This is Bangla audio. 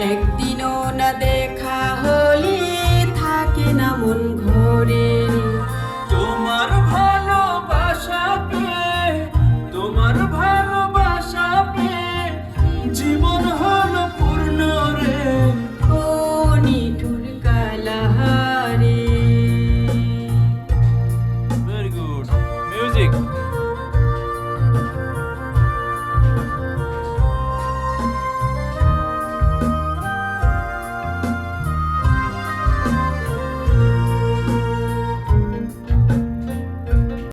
একদিনও না দেখা হলে।